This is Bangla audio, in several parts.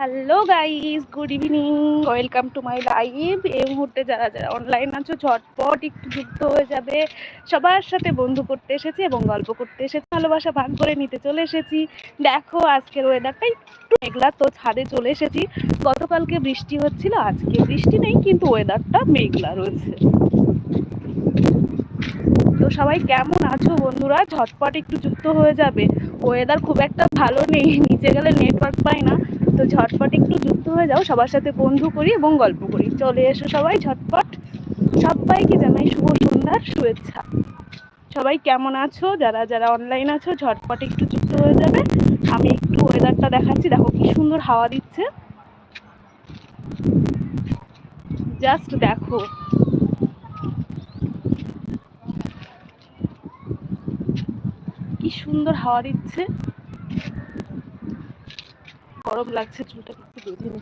Hello guys, good evening. Welcome to my live. এই মুহূর্তে যারা যারা অনলাইন আছো, ঝটপট একটু যুক্ত হয়ে যাবে। সবার সাথে বন্ধু করতে এসেছি এবং গল্প করতে এসেছি। ভালোবাসা ভাগ করে নিতে চলে এসেছি। দেখো আজকের ওয়েদারটা একটু মেঘলা, তো ছাদে চলে এসেছি। গতকালকে বৃষ্টি হচ্ছিল, আজকে বৃষ্টি নেই, কিন্তু ওয়েদারটা মেঘলা রয়েছে। তো সবাই কেমন আছো বন্ধুরা? ঝটপট একটু যুক্ত হয়ে যাবে। ওয়েদার খুব একটা ভালো নেই, নিচে গেলে নেটওয়ার্ক পাই না। তো ঝটপট একটু যুক্ত হয়ে যাও, সবার সাথে বন্ধু করি এবং গল্প করি। চলে এসো সবাই ঝটপট। সবাইকে জানাই শুভ সন্ধ্যার শুভেচ্ছা। সবাই কেমন আছো? যারা যারা অনলাইন আছো, ঝটপট একটু যুক্ত হয়ে যাবে। আমি একটু ওয়েদারটা দেখাচ্ছি। দেখো কি সুন্দর হাওয়া দিচ্ছে। জাস্ট দেখো। কি সুন্দর হাওয়া দিচ্ছে। গরম লাগছে চুলটা একটু বেঁধে নি।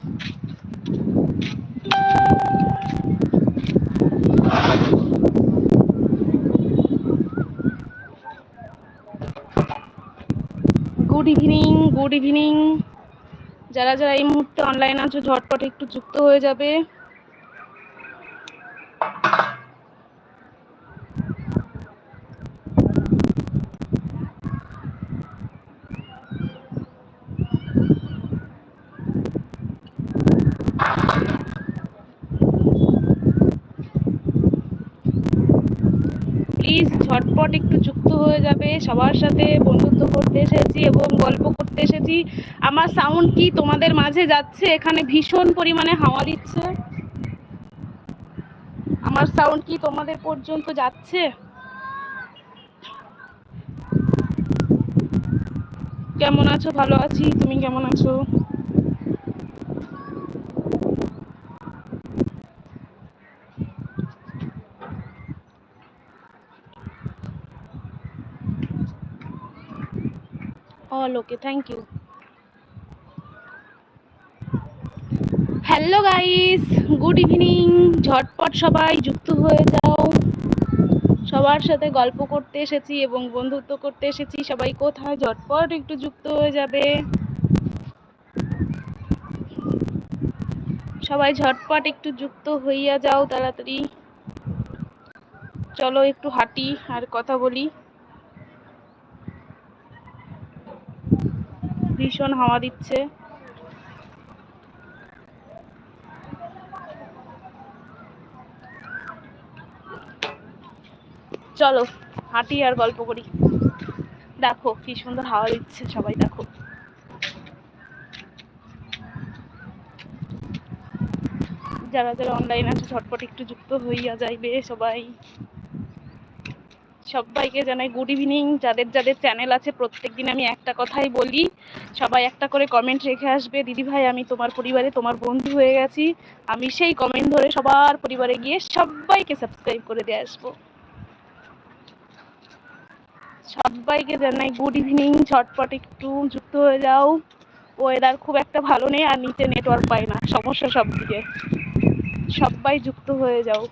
গুড ইভিনিং গুড ইভিনিং যারা যারা এই মুহূর্তে অনলাইন আছো, ঝটপট একটু যুক্ত হয়ে যাবে প্লিজ ঝটপট একটু যুক্ত হয়ে যাবে সবার সাথে বন্ধুত্ব করতে এসেছি এবং গল্প করতে এসেছি। আমার সাউন্ড কি তোমাদের মাঝে যাচ্ছে? এখানে ভীষণ পরিমাণে হাওয়া দিচ্ছে। আমার সাউন্ড কি তোমাদের পর্যন্ত যাচ্ছে? কেমন আছো? ভালো আছি। তুমি কেমন আছো? All okay thank you hello guys good evening ঝটপট সবাই যুক্ত হয়ে যাও। সবার সাথে গল্প করতে এসেছি এবং বন্ধুত্ব করতে এসেছি। সবাই কোথায়? ঝটপট একটু যুক্ত হয়ে যাবে। সবাই ঝটপট একটু যুক্ত হইয়া যাও তাড়াতাড়ি। চলো একটু হাঁটি আর কথা বলি। ভীষণ হাওয়া দিচ্ছে। চলো, হাঁটি আর গল্প করি। দেখো, কি সুন্দর হাওয়া দিচ্ছে সবাই, দেখো। যারা যারা অনলাইন আছে, ঝটপট একটু যুক্ত হইয়া যাইবে সবাই। সবাইকে জানাই গুড ইভিনিং যাদের যাদের চ্যানেল আছে প্রত্যেক দিন আমি একটা কথাই বলি। সবাই একটা করে কমেন্ট রেখে আসবে। দিদি ভাই, আমি তোমার পরিবারে তোমার বন্ধু হয়ে গেছি। আমি সেই কমেন্ট ধরে সবার পরিবারে গিয়ে সবাইকে সাবস্ক্রাইব করে দিয়ে আসব। সবাইকে জানাই গুড ইভিনিং ঝটপট একটু যুক্ত হয়ে যাও। ওয়েদার খুব একটা ভালো নেই আর নিচে নেটওয়ার্ক পায় না। সমস্যা সব দিকে সবাই যুক্ত হয়ে যাও।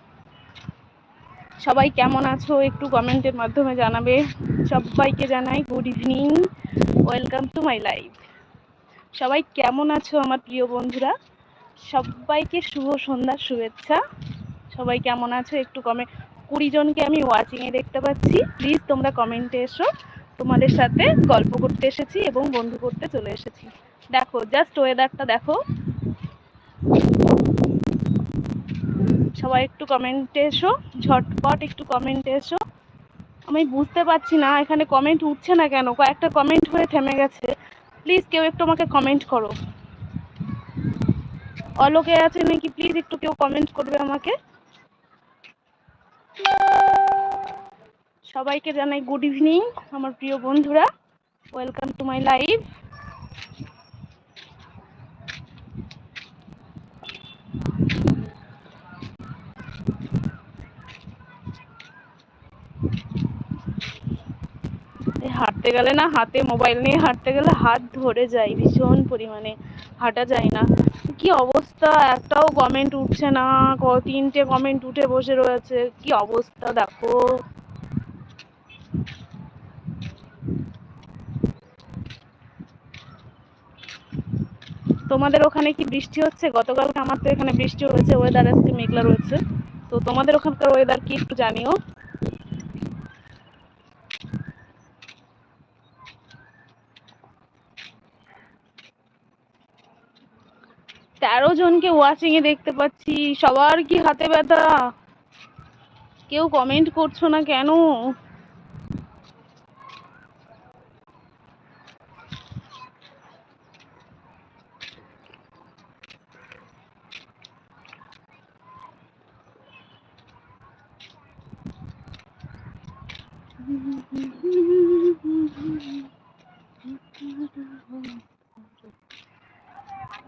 সবাই কেমন আছো একটু কমেন্টের মাধ্যমে জানাবে। সবাইকে জানাই good evening welcome to my life সবাই কেমন আছো আমার প্রিয় বন্ধুরা? সবাইকে শুভ সন্ধ্যার শুভেচ্ছা। সবাই কেমন আছো একটু কমে কুড়ি জনকে আমি ওয়াচিংয়ে দেখতে পাচ্ছি। প্লিজ তোমরা কমেন্টে এসো। তোমাদের সাথে গল্প করতে এসেছি এবং বন্ধু করতে চলে এসেছি। দেখো জাস্ট ওয়েদারটা দেখো। সবাই একটু কমেন্টে এসো, ঝটপট একটু কমেন্টে এসো। আমি বুঝতে পারছি না, এখানে কমেন্ট উঠছে না কেন? কয়েকটা কমেন্ট হয়ে থেমে গেছে। প্লিজ কেউ একটু আমাকে কমেন্ট করো। অলোকে আছে নাকি? প্লিজ একটু কেউ কমেন্ট করবে আমাকে। সবাইকে জানাই গুড ইভিনিং আমার প্রিয় বন্ধুরা। ওয়েলকাম টু মাই লাইভ হাঁটতে গেলে না, হাতে মোবাইল নিয়ে হাঁটতে গেলে হাত ধরে যায়, ভীষণ পরিমাণে। হাঁটা যায় না। কি অবস্থা? একটাও কমেন্ট উঠছে না। ক, তিনটে কমেন্ট উঠে বসে রয়েছে। কি অবস্থা দেখো। তোমাদের ওখানে কি বৃষ্টি হচ্ছে? গতকালকে আমার তো এখানে বৃষ্টি হয়েছে ওয়েদার আজকে মেঘলা রয়েছে। তো তোমাদের ওখানকার ওয়েদার কি একটু জানিও। তেরো জনকে ওয়াচিং এ দেখতে পাচ্ছি। সবার কি হাতে ব্যথা? কেউ কমেন্ট করছ না কেন?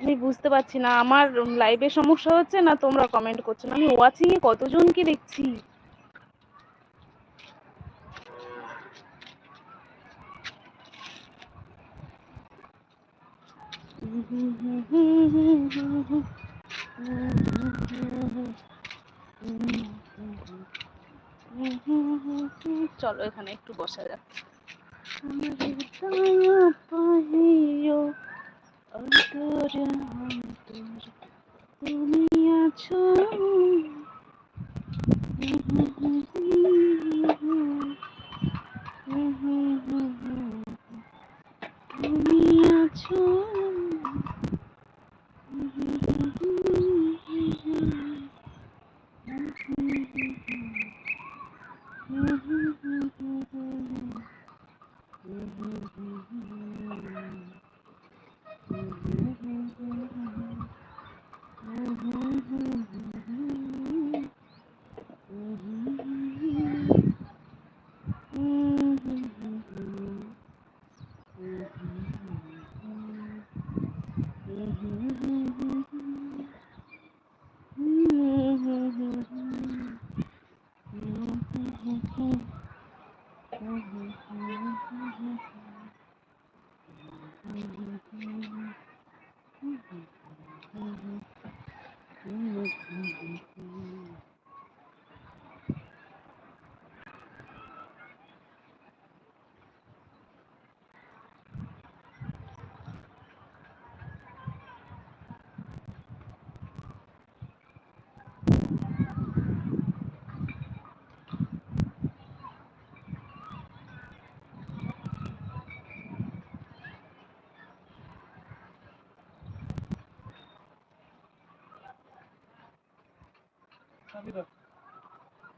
আমি বুঝতে পারছি না। আমার লাইভে সমস্যা হচ্ছে না তোমরা কমেন্ট করছ না? আমি ওয়াচিং এ কতজনকে দেখছি? চলো এখানে একটু বসা যাক। অন্তরে অন্তরে তুমি আছো।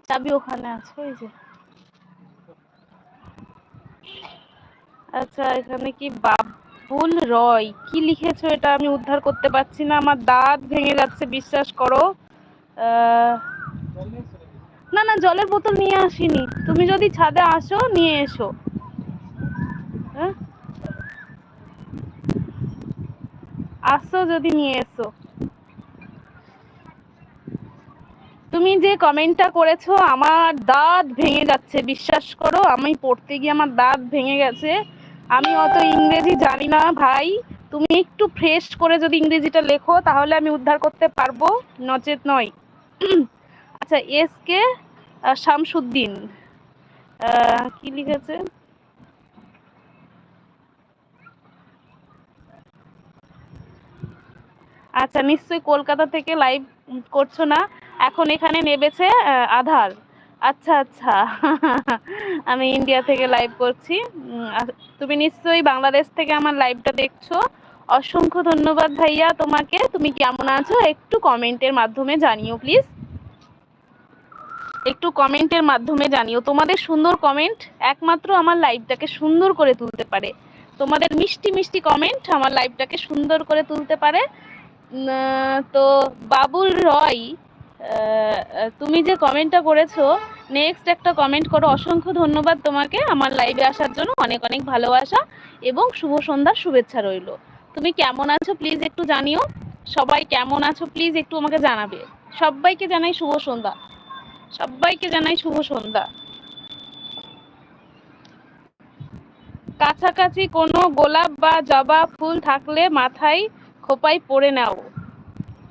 চাবি ওখানে আছে, ওই যে। আচ্ছা এখানে কি বাবুল রয়? কি লিখেছো এটা? আমি উদ্ধার করতে পারছি না, আমার দাঁত ভেঙে যাচ্ছে, বিশ্বাস করো। না না, জলের বোতল নিয়ে আসিনি। তুমি যদি ছাদে আসো, নিয়ে এসো। হ্যাঁ? আসো যদি নিয়ে এসো তুমি যে কমেন্টটা করেছ, আমার দাঁত ভেঙে যাচ্ছে, বিশ্বাস করো, আমি পড়তে গিয়ে আমার দাঁত ভেঙে গেছে। আমি অত ইংরেজি জানি না ভাই, তুমি একটু ফ্রেশ করে যদি ইংরেজিটা লেখো, তাহলে আমি উদ্ধার করতে পারব, নচেত নয়। আচ্ছা এস কে শামসুদ্দিন কি লিখেছে? আচ্ছা নিশ্চয়ই কলকাতা থেকে লাইভ করছ না। এখন এখানে নেবেছে আধার। আচ্ছা আচ্ছা। আমি ইন্ডিয়া থেকে লাইভ করছি। তুমি নিশ্চয়ই বাংলাদেশ থেকে আমার লাইভটা দেখছ। অসংখ্য ধন্যবাদ ভাইয়া তোমাকে। তুমি কেমন আছো? একটু কমেন্টের মাধ্যমে জানিও প্লিজ একটু কমেন্টের মাধ্যমে জানিও। তোমাদের সুন্দর কমেন্ট একমাত্র আমার লাইভটাকে সুন্দর করে তুলতে পারে। তোমাদের মিষ্টি মিষ্টি কমেন্ট আমার লাইভটাকে সুন্দর করে তুলতে পারে। তো বাবুল রয় তুমি যে কমেন্টটা করেছ নেক্সট একটা কমেন্ট করো। অসংখ্য ধন্যবাদ তোমাকে। আমার লাইভে আসার জন্য অনেক অনেক ভালোবাসা এবং শুভ সন্ধ্যার শুভেচ্ছা রইল। তুমি কেমন আছো প্লিজ একটু জানিও। সবাই কেমন আছো প্লিজ একটু আমাকে জানাবে। সবাইকে জানাই শুভ সন্ধ্যা। সবাইকে জানাই শুভ সন্ধ্যা। কাছাকাছি কোনো গোলাপ বা জবা ফুল থাকলে মাথায় খোপায় পরে নাও।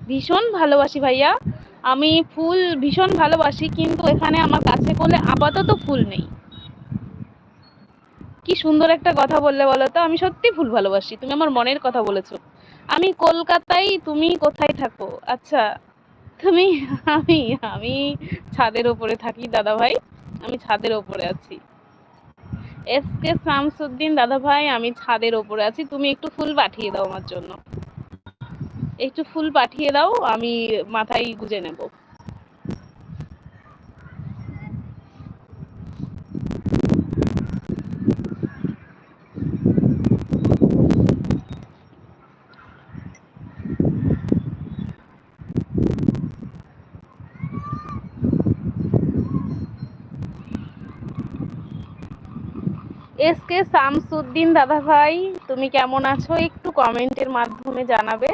ভীষণ ভালোবাসি ভাইয়া। আমি ফুল ভীষণ ভালোবাসি, কিন্তু এখানে আমার কাছে করলে আপাতত ফুল নেই। কি সুন্দর একটা কথা বললে বলো তো, আমি সত্যি ফুল ভালোবাসি, তুমি আমার মনের কথা বলেছ। আমি কলকাতায়, তুমি কোথায় থাকো? আচ্ছা তুমি, আমি আমি ছাদের ওপরে থাকি দাদা ভাই আমি ছাদের ওপরে আছি। এস কে শামসুদ্দিন দাদা ভাই আমি ছাদের ওপরে আছি, তুমি একটু ফুল পাঠিয়ে দাও আমার জন্য। একটু ফুল পাঠিয়ে দাও, আমি মাথায় গুজে নেব। এস কে শামসুদ্দিন দাদা ভাই তুমি কেমন আছো? একটু কমেন্টের মাধ্যমে জানাবে।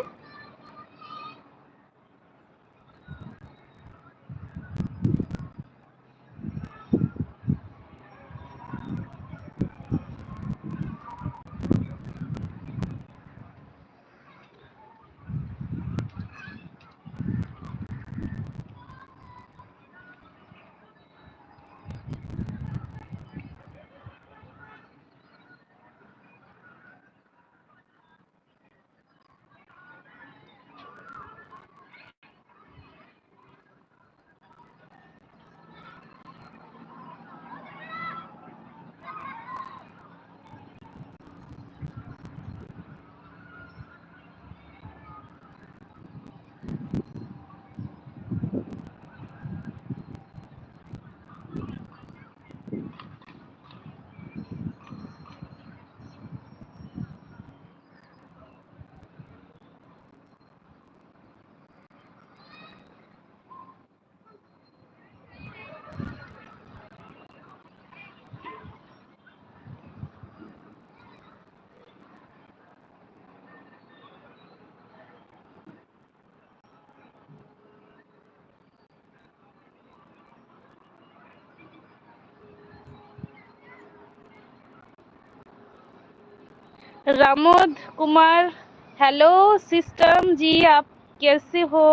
रामोद कुमार हेलो सिस्टम जी आप कैसे हो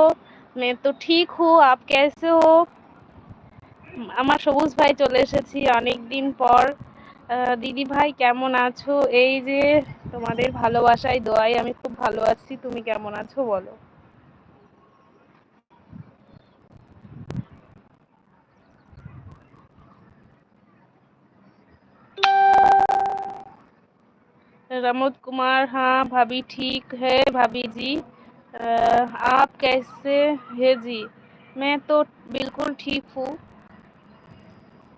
मैं तो ঠিক হো आप कैसे हो আমার সবুজ ভাই চলে এসেছি অনেক দিন পর দিদি ভাই কেমন আছো এই যে তোমাদের ভালোবাসায় দোয়াই আমি খুব ভালো আছি তুমি কেমন আছো বলো रमोद कुमार हाँ भाभी ठीक है भाभी जी आ, आप कैसे है जी मैं तो बिल्कुल ठीक हूँ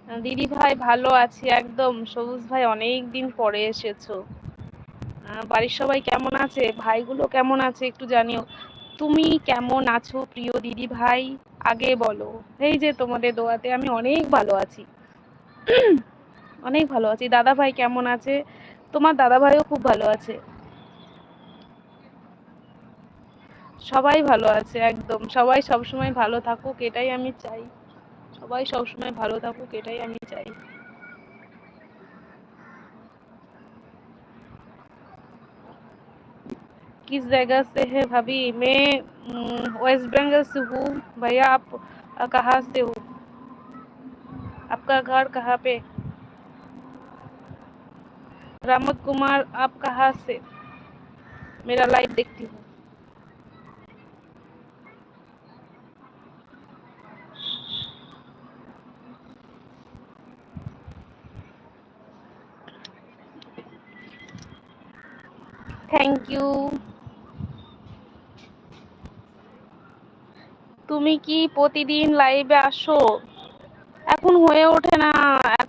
দিদি ভাই ভালো আছি একদম সবুজ ভাই অনেক দিন পরে এসেছো বাড়ির সবাই কেমন আছে ভাইগুলো কেমন আছে একটু জানিও তুমি কেমন আছো প্রিয় দিদি ভাই আগে বলো এই যে তোমাদের দোয়াতে আমি অনেক ভালো আছি অনেক ভালো আছি দাদা ভাই কেমন আছে তোমার দাদা ভাইও খুব ভালো আছে সবাই ভালো আছে একদম সবাই সবসময় ভালো থাকুক এটাই আমি চাই সবাই সবসময় ভালো থাকুক এটাই আমি চাই किस जगह से है भाभी मैं वेस्ट बंगाल से हूँ भैया आप कहाँ से हो आपका घर कहाँ पे रामत कुमार आप कहाँ से मेरा लाइव देखती हूँ থ্যাংক ইউ তুমি কি প্রতিদিন লাইভে আসো এখন হয়ে ওঠে না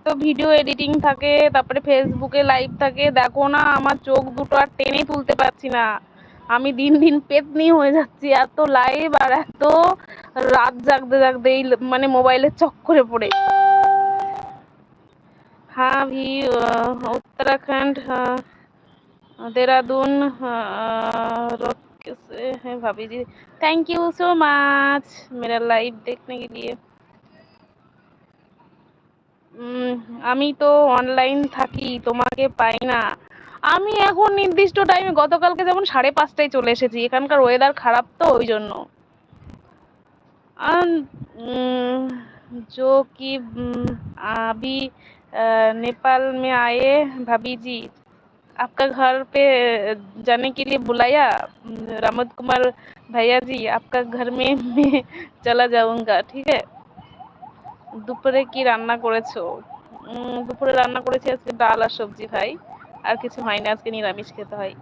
এত ভিডিও এডিটিং থাকে তারপরে ফেসবুকে লাইভ থাকে দেখো না আমার চোখ দুটো আর টেনে তুলতে পারছি না আমি দিন দিন পেতনি হয়ে যাচ্ছি এত লাইভ আর এত রাত জাগতে জাগতে এই মানে মোবাইলের চক্করে পড়ে হ্যাঁ ভি उत्तराखंड देहरादून रोड से है भाभी ji thank you so much मेरा लाइव देखने के लिए আমি তো অনলাইন থাকি তোমাকে পাই না আমি এখন নির্দিষ্ট টাইমে গতকালকে যেমন সাড়ে পাঁচটায় চলে এসেছি এখানকার ওয়েদার খারাপ তো ওই জন্য जो कि अभी नेपाल में आए भाभी जी आपका घर पे जाने के लिए बुलाया रामत कुमार भैया जी आपका घर में मैं चला जाऊंगा ठीक है দুপুরে কি রান্না করেছো উম, দুপুরে রান্না করেছি আজকে ডাল আর সবজি ভাই আর কিছু হয় না আজকে নিরামিষ খেতে হয়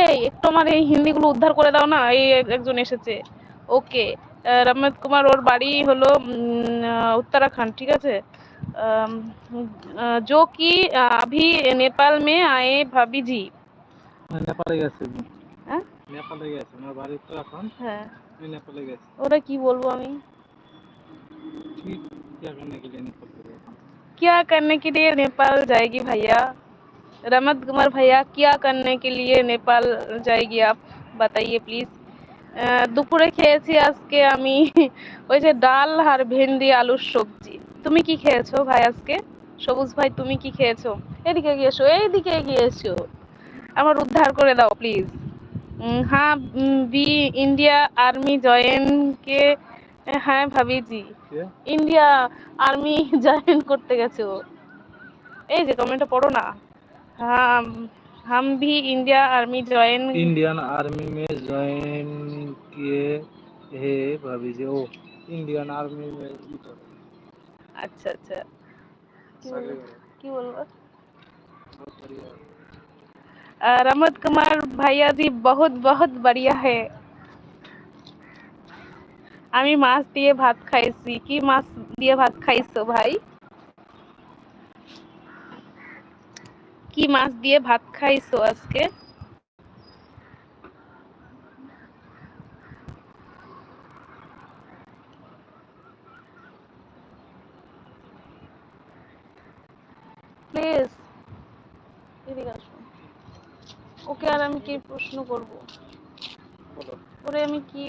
এই একটু আমার এই হিন্দিগুলো উদ্ধার করে দাও না এই এক- একজন এসেছে ওকে রমেশ কুমার ওর বাড়ি হলো উম, আহ, উত্তরাখণ্ড ঠিক আছে अम, अ, जो कि अभी नेपाल में आए भाभी जी আমি নেপালে গেছি হ্যাঁ নেপালে গেছি আমার বাড়ি উত্তরাখণ্ড হ্যাঁ আমি নেপালে গেছি ওটা কি বলবো আমি ঠিক क्या करने के लिए नेपाल गए क्या करने के लिए नेपाल जाएगी भैया रमत कुमार भैया क्या करने के लिए नेपाल जाएगी आप बताइए प्लिज দুপুরে খেয়েছি আজকে আমি ওই যে ডাল আর ভেন্ডি আলুর সবজি তুমি কি খেয়েছো ভাই আজকে সবুজ ভাই তুমি কি খেয়েছো এদিকে গিয়েছো এইদিকে গিয়েছো আমার উদ্ধার করে দাও প্লিজ हाँ बी इंडिया आर्मी जॉइन के হ্যাঁ ভাবি জি কে ইন্ডিয়া আর্মি জয়েন করতে গেছে ও এই যে কমেন্টটা পড়ো না হাম हम भी India army join Indian army में ज्वाइन किए है भाभी जी ओ इंडियन आर्मी में अच्छा अच्छा কি বলবো? কি বলবো अ, रमत कुमार भैया जी बहुत बहुत बढ़िया है আমি মাছ দিয়ে ভাত খাইছি। কি মাছ দিয়ে ভাত খাইছো ভাই? কি মাছ দিয়ে ভাত খাইছো আজকে? ওকে আর আমি কি প্রশ্ন করব? আমি কি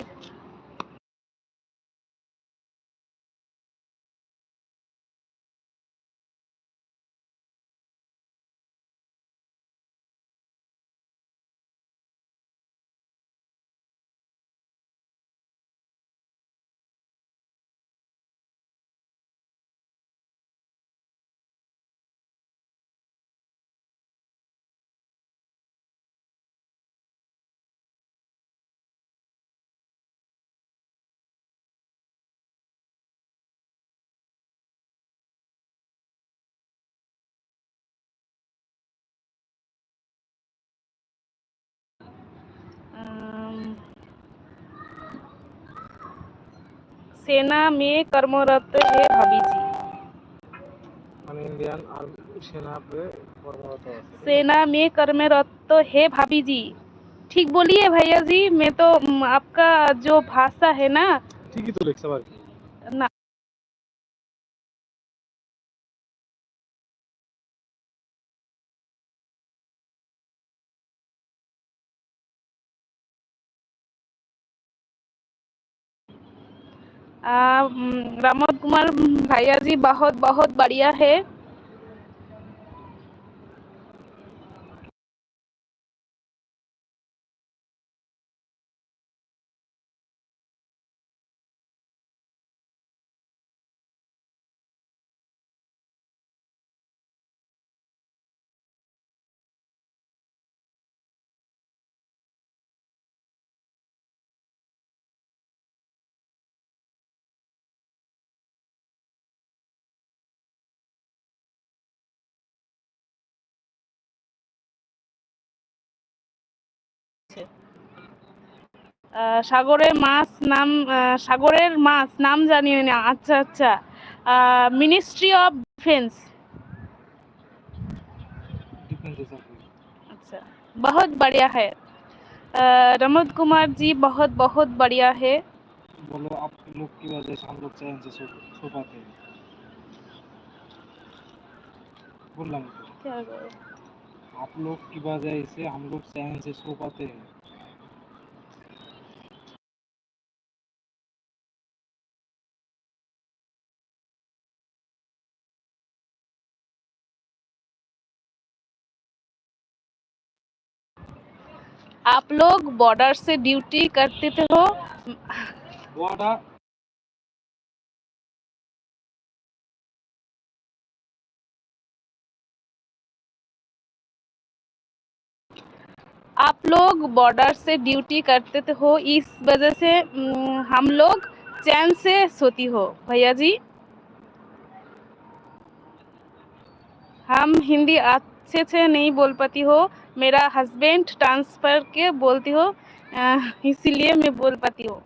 सेना में कर्मरत है भाभी जी আমি ইন্ডিয়ান আর্মি সেনা पे কর্মরত আছি सेना में कर्मरत है भाभी जी ठीक बोलिए भैया जी मैं तो अम, आपका जो भाषा है ना ঠিকই তো লিখছে আর কি रामोद कुमार भैया जी बहुत बहुत बढ़िया है। আহ, সাগরের মাছ নাম আহ, সাগরের মাছ নাম জানি না আচ্ছা আচ্ছা মিনিস্ট্রি অফ ডিফেন্স ডিফেন্সে চাকরি अच्छा बहुत बढ़िया है अ, रमोद कुमार जी बहुत बहुत बढ़िया है बोलो आप लोग की वजह से हम लोग चैन से सो सो पाते हैं बोलना मुझे क्या करो? आप लोग की वजह से हम लोग चैन से सो पाते हैं। आप लोग बॉर्डर से ड्यूटी करते थे हो? बॉर्डर आप लोग बॉर्डर से ड्यूटी करते हो इस वजह से हम लोग चैन से सोती हो भैया जी हम हिंदी अच्छे से नहीं बोल पाती हो मेरा हस्बैंड ट्रांसफर के बोलती हो इसीलिए मैं बोल पाती हूँ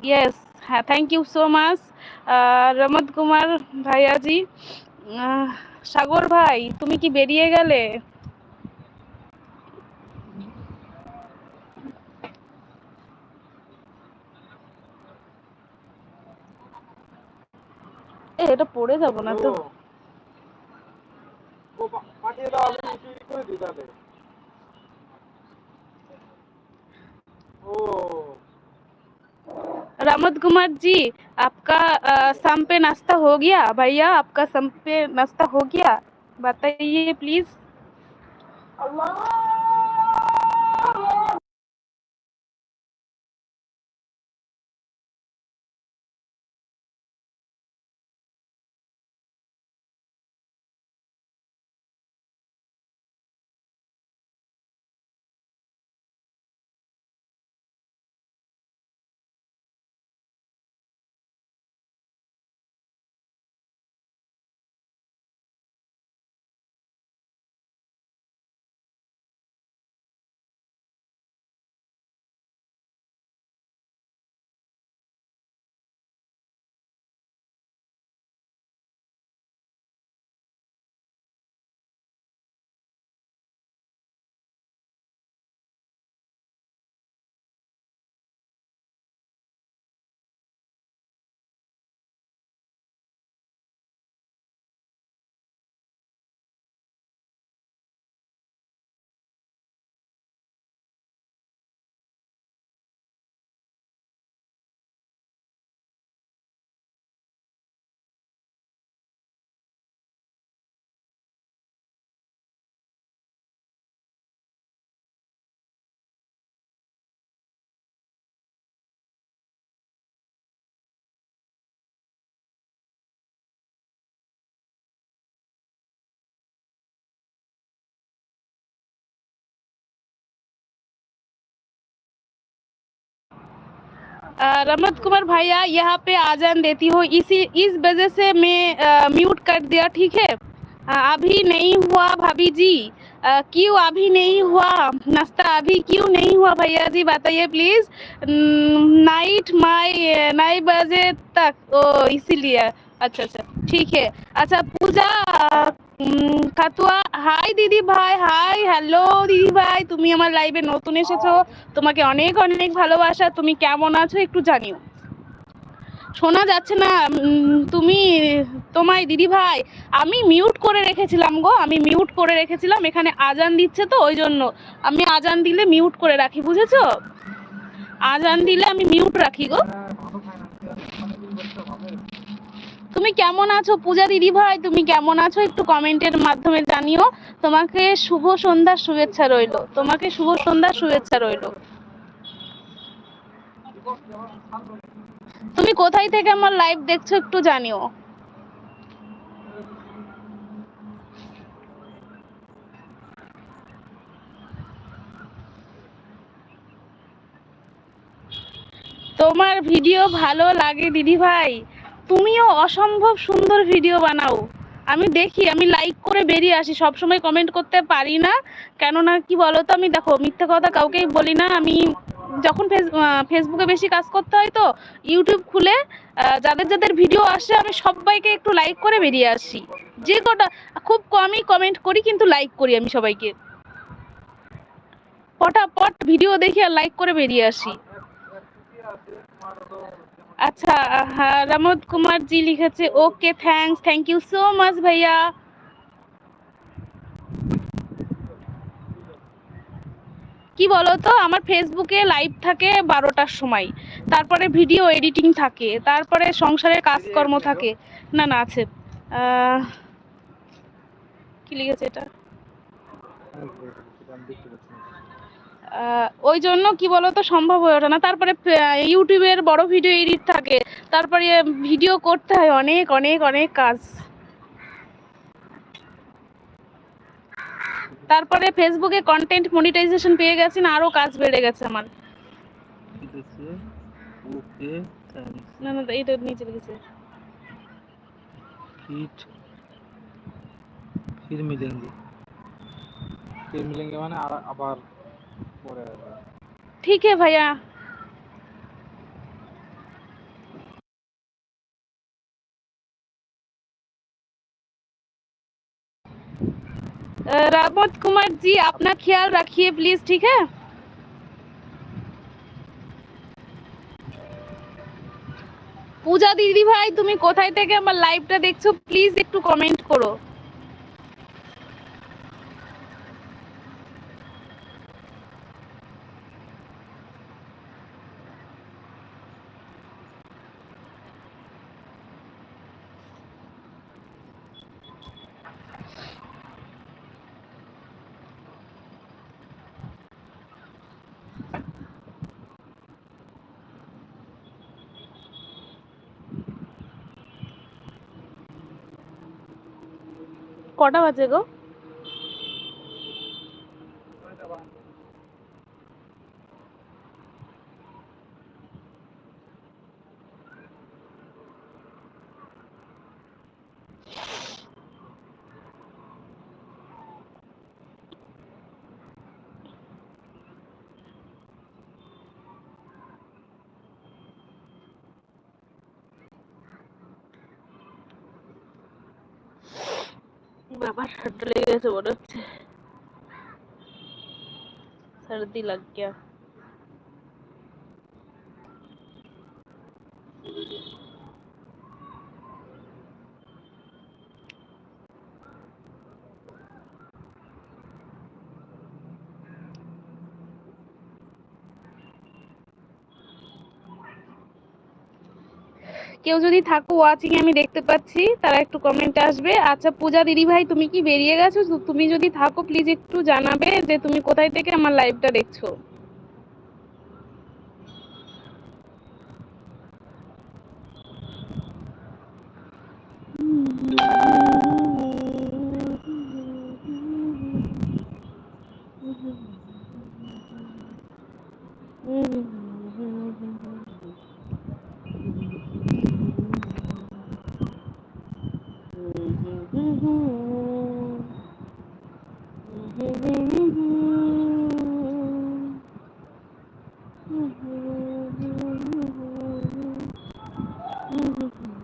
यस हाँ थैंक यू सो मच रमत कुमार भैया जी সাগর ভাই তুমি কি বেরিয়ে গেলে? এটা পড়ে যাব না তো। ও। रामद कुमार जी आपका शाम पे नाश्ता हो गया? भैया आपका शाम पे नाश्ता हो गया? बताइए प्लीज़ अ, रमत कुमार भैया यहाँ पे आजान देती हो। इसी, इस वजह से मैं म्यूट कर दिया, ठीक है? अभी नहीं हुआ भाभी जी। क्यों अभी नहीं हुआ? नाश्ता अभी क्यों नहीं हुआ भैया जी? बताइए प्लीज़ नाइट माई नाइन बजे तक। ओ, इसीलिए। अच्छा अच्छा। ठीक है अच्छा पूजा अ, উম, খাতুয়া হাই দিদি ভাই হাই হ্যালো দিদি ভাই তুমি আমার লাইভে নতুন এসেছো তোমাকে অনেক অনেক ভালোবাসা তুমি কেমন আছো একটু জানিও শোনা যাচ্ছে না উম, তুমি তোমায় দিদি ভাই আমি মিউট করে রেখেছিলাম গো আমি মিউট করে রেখেছিলাম এখানে আজান দিচ্ছে তো ওই জন্য আমি আজান দিলে মিউট করে রাখি বুঝেছো আজান দিলে আমি মিউট রাখি গো তুমি কেমন আছো? পূজা দিদি ভাই, তুমি কেমন আছো? একটু কমেন্টের মাধ্যমে জানিও। তোমাকে শুভ সন্ধ্যার শুভেচ্ছা রইল। তোমাকে শুভ সন্ধ্যার শুভেচ্ছা রইল। তুমি কোথায় থেকে আমার লাইভ দেখছ একটু জানিও। তোমার ভিডিও ভালো লাগে দিদি ভাই? তুমিও অসম্ভব সুন্দর ভিডিও বানাও। আমি দেখি, আমি লাইক করে বেরিয়ে আসি। সব সময় কমেন্ট করতে পারি না। কেননা কি বলো তো আমি দেখো, মিথ্যা কথা কাউকেই বলি না। আমি যখন ফেস ফেসবুকে বেশি কাজ করতে হয় তো ইউটিউব খুলে যাদের যাদের ভিডিও আসে, আমি সবাইকে একটু লাইক করে বেরিয়ে আসি। যে কটা, খুব কমই কমেন্ট করি, কিন্তু লাইক করি আমি সবাইকে। পটাপট ভিডিও দেখে আর লাইক করে বেরিয়ে আসি। আচ্ছা রামদ কুমার জি লিখেছে okay thanks thank you so much ভাইয়া। কি বলতো আমার ফেসবুকে লাইভ থাকে বারোটার সময় তারপরে ভিডিও এডিটিং থাকে তারপরে সংসারের কাজকর্ম থাকে। না না আছে। কি লিখেছে এটা? ওই জন্য কি বলতো সম্ভব হয়ে ওঠে না। তারপরে ইউটিউবের বড় ভিডিও এডিট থাকে। তারপরে ভিডিও করতে হয় অনেক অনেক অনেক কাজ। তারপরে ফেসবুকে কন্টেন্ট মনিটাইজেশন পেয়ে গেছেন আরও কাজ বেড়ে গেছে আমার। না না এটা ফির ফির মানে আবার পরে আসবে ঠিক है भैया अ, रावत कुमार जी अपना ख्याल रखिए प्लीज ठीक है পূজা দিদি ভাই তুমি কোথায় থেকে আমার লাইভটা দেখছো প্লিজ একটু কমেন্ট করো কটা বাজে গো कैसे बोलो सर्दी लग गया কেউ যদি থাকো ওয়াচিং আমি দেখতে পাচ্ছি, তারা একটু কমেন্টে আসবে। আচ্ছা পূজা দিদি ভাই, তুমি কি বেরিয়ে গেছো? তুমি যদি থাকো প্লিজ একটু জানাবে যে তুমি কোথায় থেকে আমার লাইভটা দেখছ। Mm-hmm.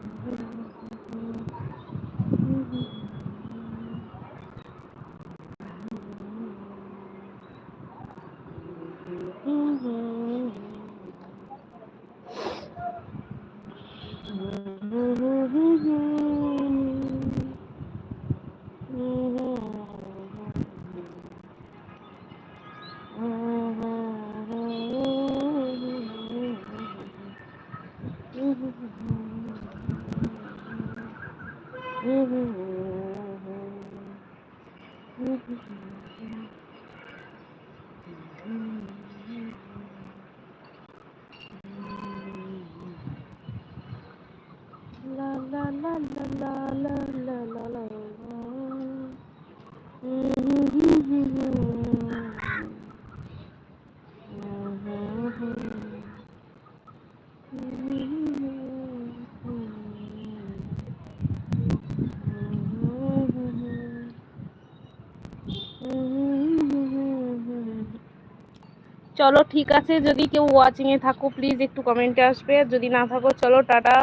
চলো, ঠিক আছে? যদি কেউ ওয়াচিং এ থাকো প্লিজ একটু কমেন্টে আসবে। যদি না থাকো, চলো, টাটা।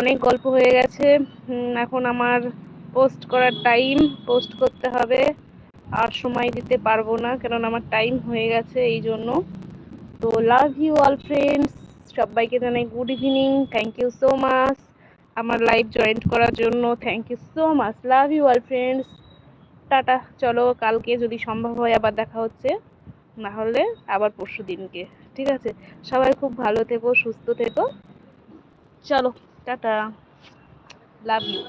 অনেক গল্প হয়ে গেছে। এখন আমার পোস্ট করার টাইম পোস্ট করতে হবে। আর সময় দিতে পারব না কারণ আমার টাইম হয়ে গেছে এই জন্য। তো লাভ ইউ অল ফ্রেন্ডস সবাইকে জানাই good evening thank you so much আমার লাইভ জয়েন্ট করার জন্য thank you so much love you all friends tata. চলো, কালকে যদি সম্ভব হয় আবার দেখা হচ্ছে। না হলে আবার পরশু দিনকে। ঠিক আছে? সবাই খুব ভালো থেকো, সুস্থ থেকো। চলো, টাটা। Love you